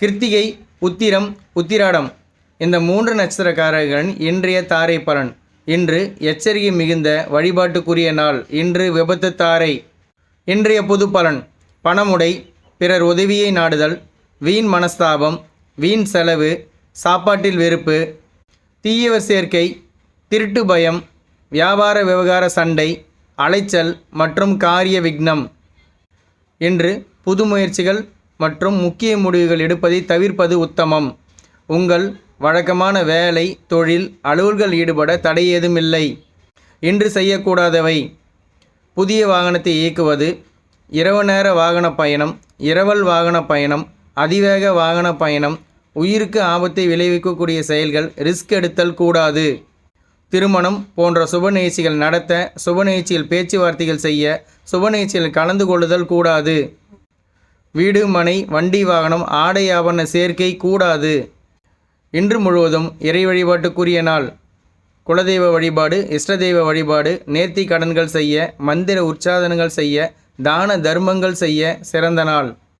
கிருத்திகை உத்திரம் உத்திராடம் இந்த மூன்று நட்சத்திரக்காரர்களின் இன்றைய தாரை பலன். இன்று எச்சரிக்கை மிகுந்த வழிபாட்டுக்குரிய நாள். இன்று விபத்து தாரை. இன்றைய பொது பலன். பணமுடை பிறர் உதவியை நாடுதல் வீண் மனஸ்தாபம் வீண் செலவு சாப்பாட்டில் வெறுப்பு தீயவர் சேர்க்கை திருட்டு பயம் வியாபார விவகார சண்டை அலைச்சல் மற்றும் காரிய விக்னம். இன்று புது முயற்சிகள் மற்றும் முக்கிய முடிவுகள் எடுப்பதை தவிர்ப்பது உத்தமம். உங்கள் வழக்கமான வேலை தொழில் அலுவல்கள் ஈடுபட தடை ஏதுமில்லை இன்று செய்யக்கூடாதவை. புதிய வாகனத்தை இயக்குவது இரவு நேர வாகன பயணம் இரவல் வாகன பயணம் அதிவேக வாகன பயணம் உயிருக்கு ஆபத்தை விளைவிக்கக்கூடிய செயல்கள் ரிஸ்க் எடுத்தல் கூடாது. திருமணம் போன்ற சுப நிகழ்ச்சிகள் நடத்த சுப நிகழ்ச்சியில் பேச்சுவார்த்தைகள் செய்ய சுப நிகழ்ச்சியில் கலந்து கொள்ளுதல் கூடாது. வீடு மனை வண்டி வாகனம் ஆடை ஆபரண சேர்க்கை கூடாது. இன்று முழுவதும் இறை வழிபாட்டுக்குரிய நாள். குலதெய்வ வழிபாடு இஷ்டதெய்வ வழிபாடு நேர்த்தி கடன்கள் செய்ய மந்திர உற்சாதனங்கள் செய்ய தான தர்மங்கள் செய்ய சிறந்த நாள்.